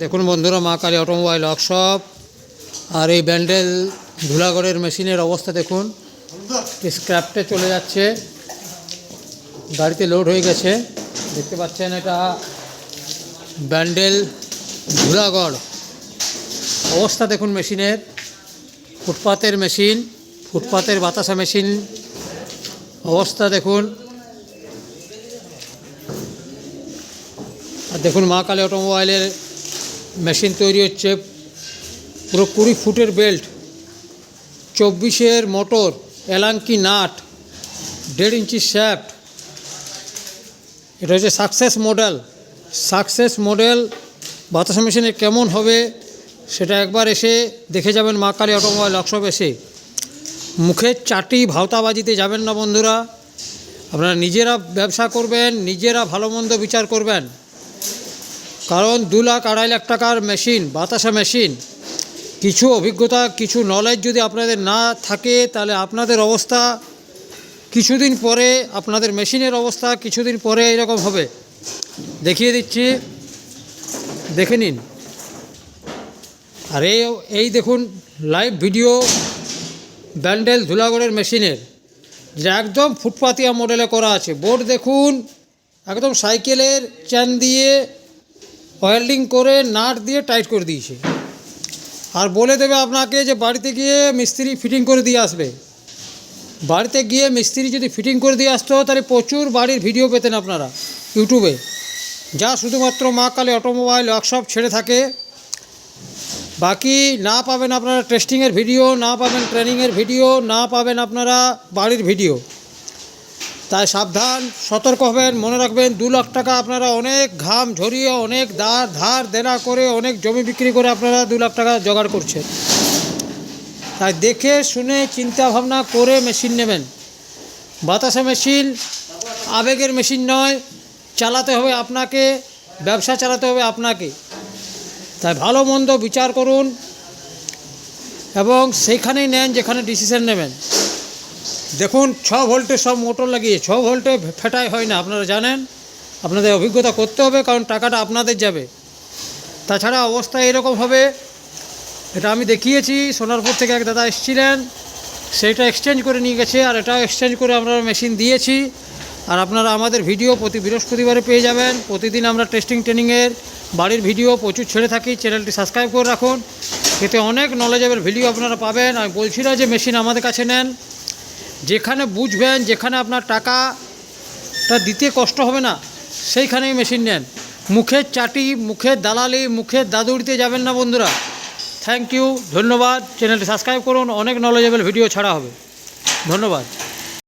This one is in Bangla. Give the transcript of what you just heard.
দেখুন বন্ধুরা, মা কালী অটোমোবাইল ওয়ার্কশপ আর এই ব্যান্ডেল ধুলাগড়ের মেশিনের অবস্থা দেখুন। স্ক্র্যাপটে চলে যাচ্ছে। গাড়িতে লোড হয়ে গেছে। দেখতে পাচ্ছেন এটা ব্যান্ডেল ধুলাগড় অবস্থা দেখুন মেশিনের। ফুটপাতের মেশিন, ফুটপাতের বাতাসা মেশিন। অবস্থা দেখুন। আর দেখুন মা কালী অটোমোবাইলের মেশিন তৈরি হচ্ছে, পুরো কুড়ি ফুটের বেল্ট, চব্বিশের মোটর, এলাঙ্কি নাট, দেড় ইঞ্চি শ্যাফট। এটা হচ্ছে সাকসেস মডেল। সাকসেস মডেল বাতাসা মেশিনে কেমন হবে সেটা একবার এসে দেখে যাবেন মা কালী অটোমোবাইল ওয়ার্কশপ এসে। মুখের চাটি ভাওতাবাজিতে যাবেন না বন্ধুরা। আপনারা নিজেরা ব্যবসা করবেন, নিজেরা ভালো মন্দ বিচার করবেন। কারণ দু লাখ আড়াই লাখ টাকার মেশিন, বাতাসা মেশিন, কিছু অভিজ্ঞতা, কিছু নলেজ যদি আপনাদের না থাকে, তাহলে আপনাদের অবস্থা কিছুদিন পরে, আপনাদের মেশিনের অবস্থা কিছুদিন পরে এরকম হবে। দেখিয়ে দিচ্ছি, দেখে নিন। আর এই এই দেখুন লাইভ ভিডিও ব্যান্ডেল ধুলাগড়ের মেশিনের, যেটা একদম ফুটপাতিয়া মডেলে করা আছে। বোর্ড দেখুন, একদম সাইকেলের চ্যান দিয়ে ওয়েল্ডিং করে নাট দিয়ে টাইট করে দিয়েছে। আর বলে দেবে আপনাকে যে বাড়িতে গিয়ে মিস্ত্রি ফিটিং করে দিয়ে আসবে। বাড়িতে গিয়ে মিস্ত্রি যদি ফিটিং করে দিয়ে আসতো, তাহলে প্রচুর বাড়ির ভিডিও পেতেন আপনারা ইউটিউবে। যা শুধুমাত্র মা কালী অটোমোবাইল ওয়ার্কশপ ছেড়ে থাকে। বাকি না পাবেন আপনারা টেস্টিংয়ের ভিডিও, না পাবেন ট্রেনিংয়ের ভিডিও, না পাবেন আপনারা বাড়ির ভিডিও। তাই সাবধান, সতর্ক হবেন, মনে রাখবেন, দু লাখ টাকা আপনারা অনেক ঘাম ঝরিয়ে, অনেক ধার ধার দেনা করে, অনেক জমি বিক্রি করে আপনারা দু লাখ টাকা জোগাড় করছেন। তাই দেখে, শুনে, চিন্তা ভাবনা করে মেশিন নেবেন। বাতাসা মেশিন, আবেগের মেশিন নয়, চালাতে হবে আপনাকে, ব্যবসা চালাতে হবে আপনাকে। তাই ভালো মন্দ বিচার করুন এবং সেইখানেই নেন যেখানে ডিসিশন নেবেন। দেখুন, ছ ভোল্টে সব মোটর লাগিয়ে, ছ ভোল্টে ফেটাই হয় না, আপনারা জানেন? আপনাদের অভিজ্ঞতা করতে হবে, কারণ টাকাটা আপনাদের যাবে। তাছাড়া অবস্থা এরকম হবে, এটা আমি দেখিয়েছি, সোনারপুর থেকে এক দাদা এসেছিলেন, সেইটা এক্সচেঞ্জ করে নিয়ে গেছে, আর এটাও এক্সচেঞ্জ করে আমরা মেশিন দিয়েছি, আর আপনারা আমাদের ভিডিও প্রতি বৃহস্পতিবারে পেয়ে যাবেন। প্রতিদিন আমরা টেস্টিং ট্রেনিংয়ের বাড়ির ভিডিও প্রচুর ছেড়ে থাকি চ্যানেলটি সাবস্ক্রাইব করে রাখুন। এতে অনেক নলেজেবল ভিডিও আপনারা পাবেন। আমি বলছি না যে মেশিন আমাদের কাছে নেন যেখানে বুঝবেন, যেখানে আপনার টাকাটা দিতে কষ্ট হবে না, সেইখানেই মেশিন নেন। মুখের চাটি, মুখের দালালি, মুখের দাদুড়িতে যাবেন না বন্ধুরা। থ্যাংক ইউ ধন্যবাদ। চ্যানেলটি সাবস্ক্রাইব করুন, অনেক নলেজেবল ভিডিও ছাড়া হবে। ধন্যবাদ।